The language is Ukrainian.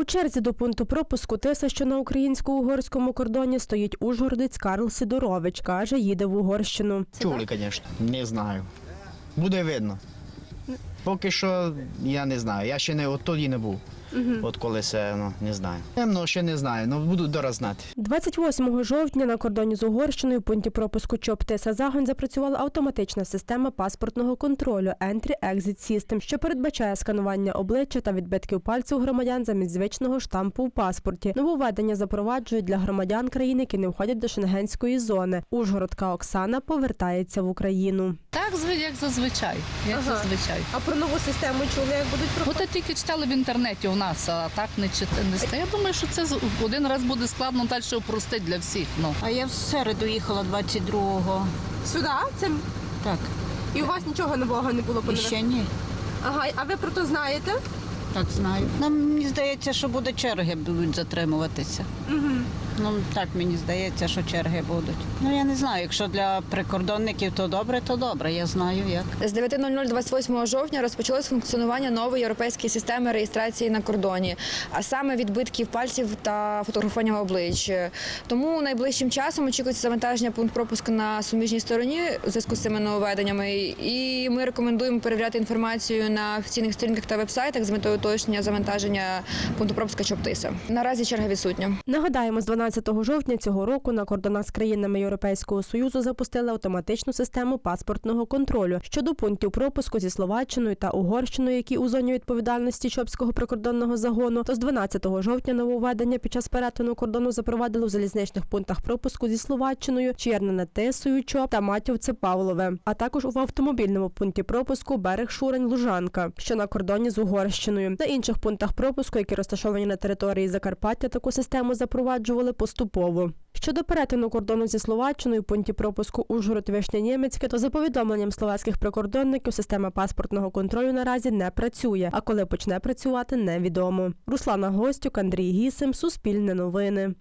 У черзі до пункту пропуску Тиса, що на українсько-угорському кордоні, стоїть ужгородець Карл Сидорович. Каже, їде в Угорщину. Чули, звісно. Не знаю. Буде видно. Поки що я не знаю. Я ще не от тоді не був. От коли це ну, не знаю. Темно ще не знаю, але буду дораз знати. 28 жовтня на кордоні з Угорщиною у пункті пропуску Чоптиса Загонь запрацювала автоматична система паспортного контролю Entry-Exit System, що передбачає сканування обличчя та відбитків пальців громадян замість звичного штампу у паспорті. Нововведення запроваджують для громадян країн, які не входять до шенгенської зони. Ужгородка Оксана повертається в Україну. Так, як зазвичай. Як Ага. зазвичай. А про нову систему чули, як будуть Ну, та тільки читали в інтернеті у нас, а так не читали. Не ста- Я думаю, що це один раз буде складно далі упростить для всіх. Ну. А я в середу їхала 22-го. Сюди? Це Так, і у вас нічого нового не було і ще ні. Ага, а ви про то знаєте? Так знаю. Нам мені здається, що буде черги будуть затримуватися. Угу. Ну так мені здається, що черги будуть. Ну я не знаю, якщо для прикордонників то добре, то добре. Я знаю як. З 9.00 28 жовтня розпочалось функціонування нової європейської системи реєстрації на кордоні, а саме відбитків пальців та фотографування облич. Тому найближчим часом очікується завантаження пункт пропуску на суміжній стороні у зв'язку з цими нововведеннями. І ми рекомендуємо перевіряти інформацію на офіційних сторінках та вебсайтах з метою уточнення завантаження пункту пропуска Чоптиса. Наразі черга відсутня. Нагадаємо, з 12 жовтня цього року на кордонах з країнами Європейського Союзу запустили автоматичну систему паспортного контролю щодо пунктів пропуску зі Словаччиною та Угорщиною, які у зоні відповідальності Чопського прикордонного загону. То з 12 жовтня нововведення під час перетину кордону запровадили у залізничних пунктах пропуску зі Словаччиною, Чернене Тисою, Чоп та Матівце Павлове, а також в автомобільному пункті пропуску Берег Шурень Лужанка, що на кордоні з Угорщиною. На інших пунктах пропуску, які розташовані на території Закарпаття, таку систему запроваджували поступово. Щодо перетину кордону зі Словаччиною, в пункті пропуску Ужгород Вишня Німецьке, то за повідомленням словацьких прикордонників система паспортного контролю наразі не працює. А коли почне працювати, невідомо. Руслана Гостюк, Андрій Гісим, Суспільне новини.